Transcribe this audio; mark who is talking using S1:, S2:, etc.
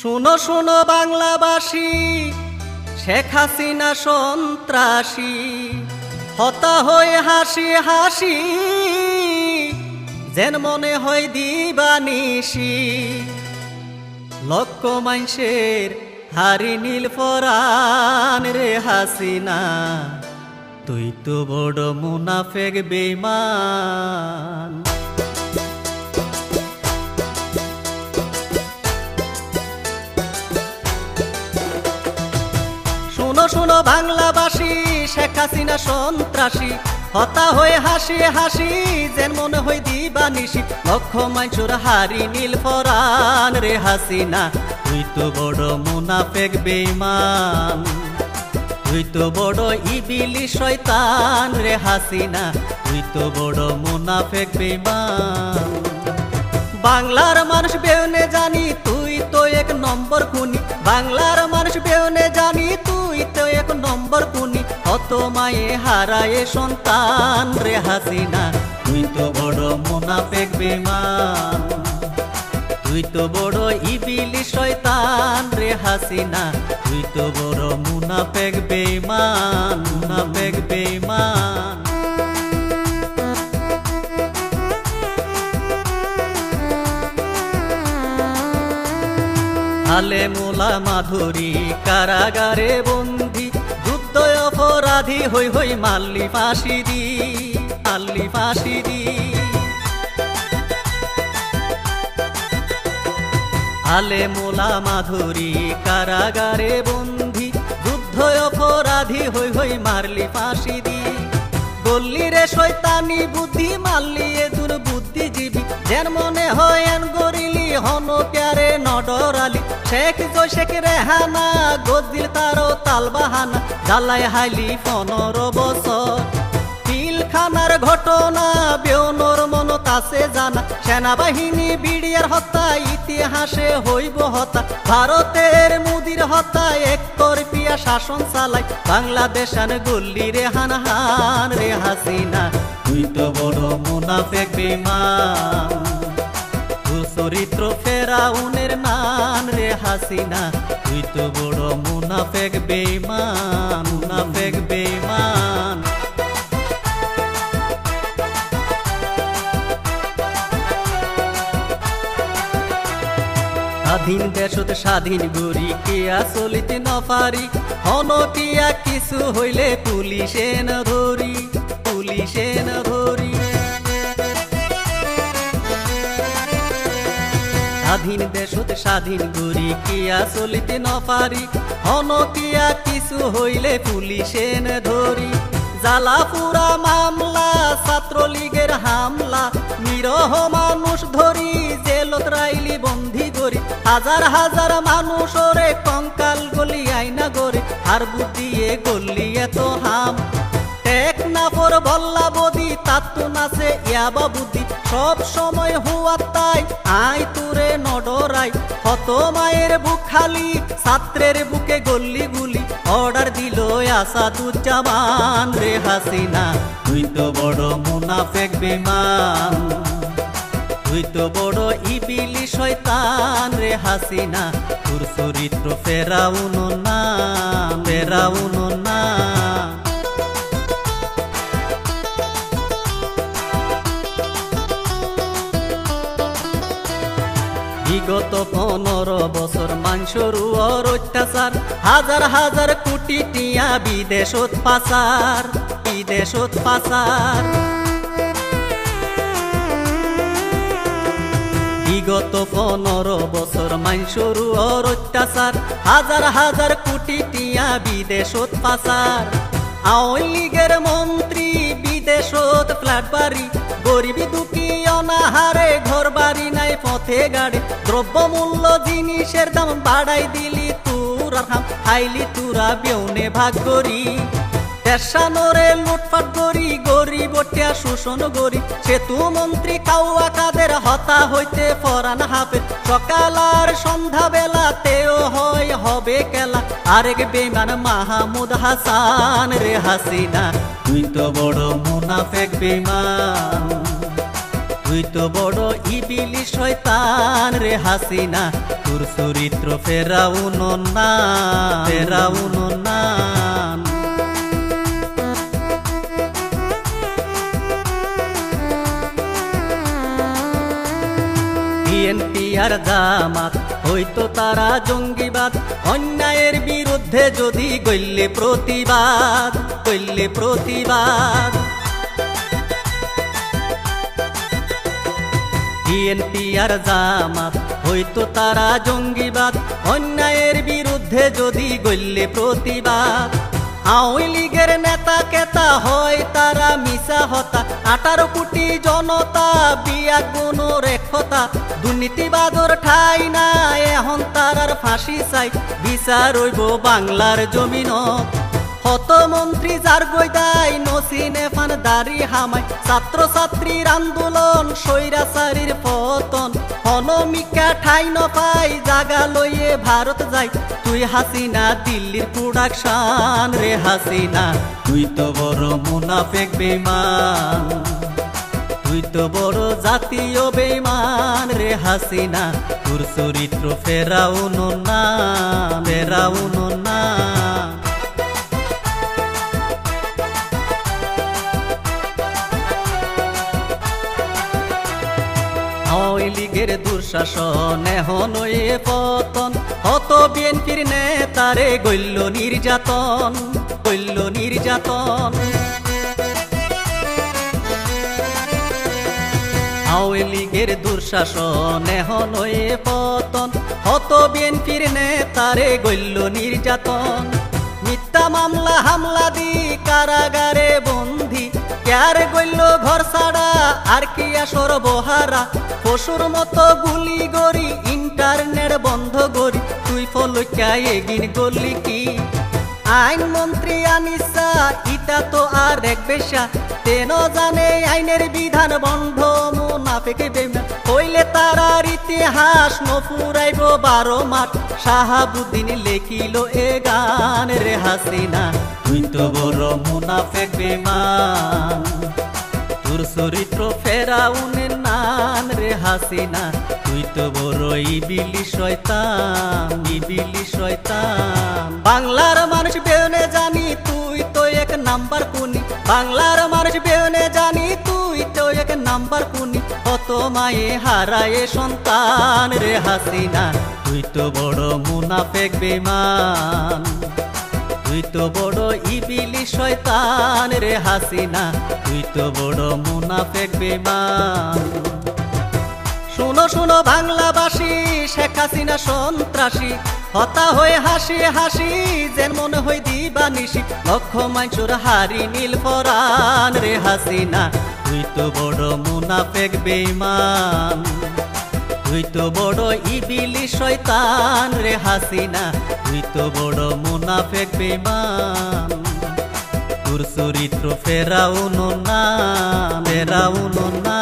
S1: শুনো শুনো বাংলাবাসী, শেখ হাসিনা সন্ত্রাসী। হতা হয়ে হাসি হাসি, যেন মনে হয় দিবানিসি লক্ষ মাইসের হারি নীল ফরান রে হাসিনা, তুই তো বড় মুনাফেক বেমান বাংলাবাসী, শেখ হাসিনা সন্ত্রাসী। হতা হয়ে হাসি হাসি, যেন মনে হয় দিবানিসি লক্ষ মাইসুর হারি নীল ফরান রে হাসিনা। তুই তো বড় মুনাফেক বেমান তুই তো বড় ইবিলি শয়তান রে হাসিনা। তুই তো বড় মুনাফেক বেমান বাংলার মানুষ বেউনে জানি, তুই তো এক নম্বর খুনি। বাংলার মানুষ বেউনে জানি, তুই এক নম্বর খুনি অত মায়ে হারায়ে সন্তান রে হাসিনা। তুই তো বড় মুনাফেক বেমান তুই তো বড় ইবিলি শয়তান রে হাসিনা। তুই তো বড় মুনাফেক বেমান মুনাফেক বেমান আলে মোলা মাধুরী কারাগারে বন্দি যুদ্ধ অপরাধী, হই হই, মাল্লি ফাঁসি দি মাল্লি ফাঁসি দি। আলে মোলা মাধুরী কারাগারে বন্দি যুদ্ধ অপরাধী, হই হই মারলি ফাঁসি দি। বললি রে শয়তানি বুদ্ধি মারলি এ দুর বুদ্ধিজীবী যেন মনে হয় এন গরিলি হন প্যারে নডরালি শেখ জয় শেখ রেহানা গদিল তারো তাল বাহানা জ্বালাই হাইলি পনেরো বছর। পিলখানার ঘটনা বেউনর মনত আছে জানা। সেনাবাহিনী বিডিয়ার হত্যা, ইতিহাসে হইব হত্যা। ভারতের মুদির হত্যা এক শাসন চালাই। বাংলাদেশ আন গল্লি রে হান রে হাসিনা। তুই তো বড় মুনাফেক বিমান চরিত্র ফেরাউনের নান রে হাসিনা। তুই তো বড় মুনাফেক বেমান মুনাফেক বেমান স্বাধীন দেশত স্বাধীন গরি কেয়া চলিতে নপারি হন কিয়া কিছু হইলে পুলিশে ন ধরি, পুলিশে স্বাধীন দেশত স্বাধীন গরি কিয়া চলিতে নপারি হন কিয়া কিছু হইলে পুলিশে ধরি। জ্বালা পুরা মামলা, ছাত্রলীগের হামলা, নিরহ মানুষ ধরি, জেলত রাইলি বন্দি করি। হাজার হাজার মানুষ ওরে কঙ্কাল গলি আইনা গরে আর বুদ্ধিয়ে গল্লি এত হাম। টেক না পর বল্লা বদি তাত্তু নাচে ইয়াবা বুদ্ধি। সব সময় হুয়া তাই আই তুরে নডরাই। কত মায়ের বুক খালি, ছাত্রের বুকে গল্লি গুলি অর্ডার দিল আসাদুজ্জামান রে হাসিনা। তুই তো বড় মুনাফেক বিমান তুই তো বড় ইবিলি শয়তান রে হাসিনা। তোর চরিত্র ফেরাউন না ফেরাউন না বিগত পনেরো বছর মাংসর উয়র অত্যাচার, হাজার হাজার কোটি টিয়া বিদেশত পাচার বিদেশত পাচার বিগত পনেরো বছর মাংসর উয়র অত্যাচার, হাজার হাজার কোটি টিয়া বিদেশত পাচার আওয়ামী লীগের মন্ত্রী বিদেশত ফ্ল্যাট বাড়ি, গরিবী অনাহারে ঘর বাড়ি নাই, পথে গাড়ি। দ্রব্যমূল্য জিনিসের দাম বাড়াই দিলি তুরা খাম খাইলি তুরা বেউনে ভাগ করি। দেশানরে লুটপাট করি, গরিব টিয়া শোষণ করি। সেতু মন্ত্রী কাউয়া কাদের হতা হইতে ফরান হাফে। সকাল আর সন্ধ্যা বেলাতেও হয় হবে খেলা। আরেক বেমান মাহমুদ হাসান রে হাসিনা, তুই তো বড় মুনাফেক বেমান তুই তো বড় ইবিলি শয়তান রে হাসিনা। তোর চরিত্র ফেরাউন না ফেরাউন না বিএনপি আর জামাত, হয়তো তারা জঙ্গিবাদ। অন্যায়ের বিরুদ্ধে যদি গইলে প্রতিবাদ গইলে প্রতিবাদ। বিএনপি আর জামাত, হয়তো তারা জঙ্গিবাদ। অন্যায়ের বিরুদ্ধে যদি গইলে প্রতিবাদ। আওয়ামী লীগের নেতা কেতা হয়, তারা মিশা হতা। আঠারো কোটি জনতা বিয়া কোন রেখতা দুর্নীতিবাদর ঠাই না এখন তারার ফাঁসি চাই। বিচার বাংলার জমিনত। হত মন্ত্রী যার গইদাই নসিনে ফান দাড়ি হামাই। ছাত্র ছাত্রীর আন্দোলন স্বৈরাচারীর পতন। অনমিকা ঠাই নপাই জাগা লইয়ে ভারত যাই। তুই হাসিনা, দিল্লির প্রোডাকশন রে হাসিনা। তুই তো বড় মুনাফেক বেমান তুই তো বড় জাতীয় বেমান রে হাসিনা। তোর চরিত্র ফেরাউন না, ফেরাউন লীগের দুঃশাসন এখন পতন। হত বিএনপির নেতারে গল্য নির্যাতন গল্য নির্যাতন। আওয়ামী লীগের দুঃশাসন এখন পতন। হত বিএনপির নেতারে গল্য নির্যাতন। মিথ্যা মামলা, হামলা দি কারাগারে বন্দি। ক্যার গইল ঘর আর কি আসর বহারা পশুর মতো গুলি গড়ি, ইন্টারনেট বন্ধ গড়ি। তুই ফলকা এগিন গলি কি? আইন মন্ত্রী আনিসা, ইটা তো আর এক বেশা। তেন জানে আইনের বিধান বন্ধ, মুনাফেকে বেমা। হইলে তারার ইতিহাস নফুরাইব বারো মাঠ। শাহাবুদ্দিন লেখিল এ গান রে হাসিনা। তুই তো বড় মুনাফেক বেমান তোর চরিত্র ফেরাউনের নান রে হাসিনা। তুই তো বড় ইবিলি শয়তান ইবিলি শয়তান। বাংলার মানুষ বেউনে জানি, তুই তো এক নাম্বার কুনি বাংলার মানুষ বেউনে জানি, তুই তো এক নাম্বার কুনি কত মায়ে হারায়ে সন্তান রে হাসিনা। তুই তো বড় মুনাফেক বেমান তুই তো বড় ইবিলি শয়তান রে হাসিনা, তুই তো বড় মুনাফেক বেমান শুনো শুনো বাংলাবাসী, শেখ হাসিনা সন্ত্রাসী, হতা হয়ে হাসি হাসি, যেন মনে হয় দিবানিসি লক্ষ মাইচুর হারি নীল পরান রে হাসিনা, তুই তো বড় মুনাফেক বেমান তুই তো বড় ইবিলি শয়তান রে হাসিনা, তুই তো বড় মুনাফেক বেমান তোর চরিত্র ফেরাউন না ফেরাউন না।